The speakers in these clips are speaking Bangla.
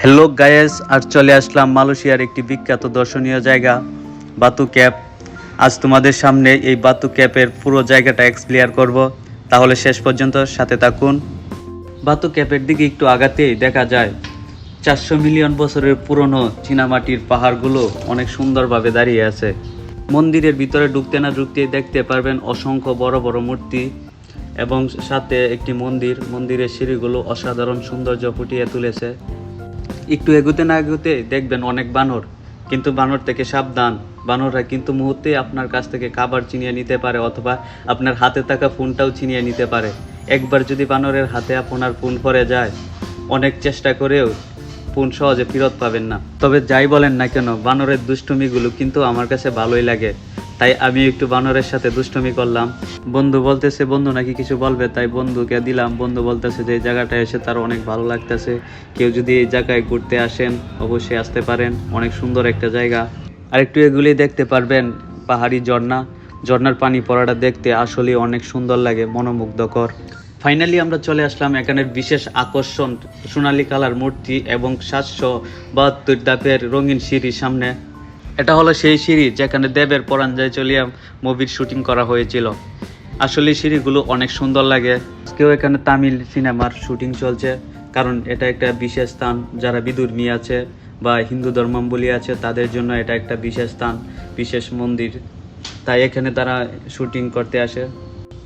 হ্যালো গায়েস আর চলে আসলাম মালয়েশিয়ার একটি বিখ্যাত দর্শনীয় জায়গা, বাতু ক্যাপ। আজ তোমাদের সামনে এই বাতু ক্যাপের পুরো জায়গাটা এক্সপ্লেয়ার করব। তাহলে শেষ পর্যন্ত সাথে থাকুন। বাতু ক্যাপের দিকে একটু আগাতেই দেখা যায়, চারশো মিলিয়ন বছরের পুরনো চীনামাটির পাহাড়গুলো অনেক সুন্দরভাবে দাঁড়িয়ে আছে। মন্দিরের ভিতরে ঢুকতে না ঢুকতেই দেখতে পারবেন অসংখ্য বড় বড় মূর্তি এবং সাথে একটি মন্দির। মন্দিরের সিঁড়িগুলো অসাধারণ সৌন্দর্য ফুটিয়ে তুলেছে। একটু এগোতে না এগোতে দেখবেন অনেক বানর, কিন্তু বানর থেকে সাবধান। বানররা কিন্তু মুহূর্তে আপনার কাছ থেকে খাবার চিনিয়ে নিতে পারে অথবা আপনার হাতে থাকা ফোনটাও চিনিয়ে নিতে পারে। একবার যদি বানরের হাতে আপনার ফোন পড়ে যায়, অনেক চেষ্টা করেও ফোন সহজে ফেরত পাবেন না। তবে যাই বলেন না কেন, বানরের দুষ্টুমিগুলো কিন্তু আমার কাছে ভালোই লাগে। তাই আমি একটু বানরের সাথে দুষ্টুমি করলাম। বন্ধু বলতেছে, বন্ধু নাকি কিছু বলবে? তাই বন্ধুকে দিলাম। বন্ধু বলতেছে যে, এই জায়গাটা এসে তার অনেক ভালো লাগতেছে। কেউ যদি এই জায়গায় ঘুরতে আসেন, অবশ্যই আসতে পারেন। অনেক সুন্দর একটা জায়গা। আর একটু এগুলি দেখতে পারবেন, পাহাড়ি ঝর্ণা। ঝর্ণার পানি পড়াটা দেখতে আসলে অনেক সুন্দর লাগে, মনোমুগ্ধকর। ফাইনালি আমরা চলে আসলাম এখানের বিশেষ আকর্ষণ, সোনালী কালার মূর্তি এবং সাতশো বাহাত্তর ডাবের রঙিন সিঁড়ির সামনে। এটা হলো সেই সিঁড়ি যেখানে দেবের পরাঞ্জয় চলিয়া মুভির শুটিং করা হয়েছিল। আসলে সিঁড়িগুলো অনেক সুন্দর লাগে। কেউ এখানে তামিল সিনেমার শুটিং চলছে, কারণ এটা একটা বিশেষ স্থান। যারা বিদুর্মী আছে বা হিন্দু ধর্মাবলী আছে, তাদের জন্য এটা একটা বিশেষ স্থান, বিশেষ মন্দির। তাই এখানে তারা শুটিং করতে আসে।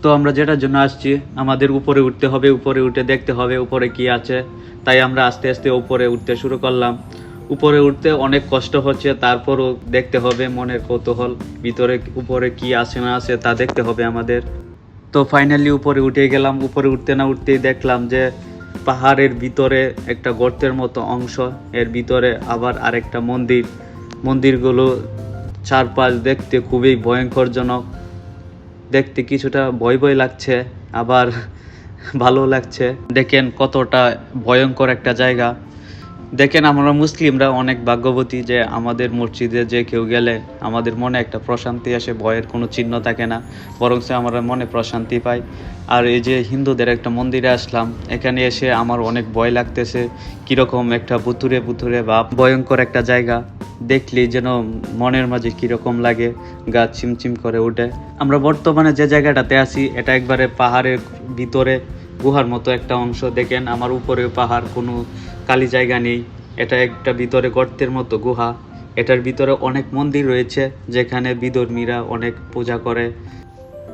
তো আমরা যেটার জন্য আসছি, আমাদের উপরে উঠতে হবে, উপরে উঠে দেখতে হবে, উপরে কি আছে। তাই আমরা আস্তে আস্তে উপরে উঠতে শুরু করলাম। উপরে উঠতে অনেক কষ্ট হচ্ছে, তারপরও দেখতে হবে মনের কৌতূহল, ভিতরে, উপরে কি আছে না আছে তা দেখতে হবে আমাদের। তো ফাইনালি উপরে উঠে গেলাম, উপরে উঠতে না উঠতেই দেখলাম যে পাহাড়ের ভিতরে একটা গর্তের মতো অংশ, এর ভিতরে আবার আরেকটা মন্দির। মন্দিরগুলো চারপাশ দেখতে খুবই ভয়ঙ্করজনক। দেখতে কিছুটা ভয় ভয় লাগছে, আবার ভালো লাগছে। দেখেন কতটা ভয়ঙ্কর একটা জায়গা। দেখেন আমরা মুসলিমরা অনেক ভাগ্যবতী যে আমাদের মসজিদে যে কেউ গেলে আমাদের মনে একটা প্রশান্তি আসে, ভয়ের কোনো চিহ্ন থাকে না বরং সে আমরা মনে প্রশান্তি পাই। আর এই যে হিন্দুদের একটা মন্দিরে আসলাম, এখানে এসে আমার অনেক ভয় লাগতেছে, কীরকম একটা বুতুরে বুতুরে বা ভয়ঙ্কর একটা জায়গা। দেখলেই যেন মনের মাঝে কীরকম লাগে, গা চিমচিম করে ওঠে আমরা বর্তমানে যে জায়গাটাতে আছি, এটা একবারে পাহাড়ের ভিতরে গুহার মতো একটা অংশ। দেখেন আমার উপরে পাহাড়, কোনো কালি জায়গা নেই। এটা একটা ভিতরে গর্তের মতো গুহা। এটার ভিতরে অনেক মন্দির রয়েছে, যেখানে বিধর্মীরা অনেক পূজা করে।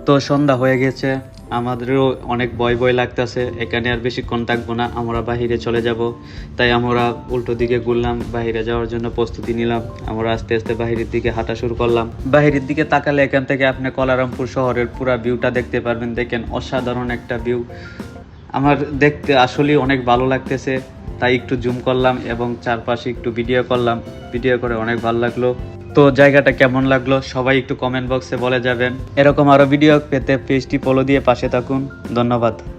তো সন্ধ্যা হয়ে গেছে। আমাদেরও অনেক ভয় ভয় লাগতেছে, এখানে আর বেশিক্ষণ থাকব না, আমরা বাহিরে চলে যাব। তাই আমরা উল্টো দিকে ঘুরলাম, বাহিরে যাওয়ার জন্য প্রস্তুতি নিলাম, আমরা আস্তে আস্তে বাহিরের দিকে হাঁটা শুরু করলাম। বাহিরের দিকে তাকালে এখান থেকে আপনি কলারামপুর শহরের পুরো ভিউটা দেখতে পারবেন, দেখেন অসাধারণ একটা ভিউ। আমার দেখতে আসলেই অনেক ভালো লাগতেছে, তাই একটু জুম করলাম এবং চারপাশে একটু ভিডিও করলাম ভিডিও করে অনেক ভালো লাগল। তো জায়গাটা কেমন লাগল? সবাই একটু কমেন্ট বক্সে বলে যাবেন। এরকম আরও ভিডিও পেতে পেজটি ফলো দিয়ে পাশে থাকুন। ধন্যবাদ।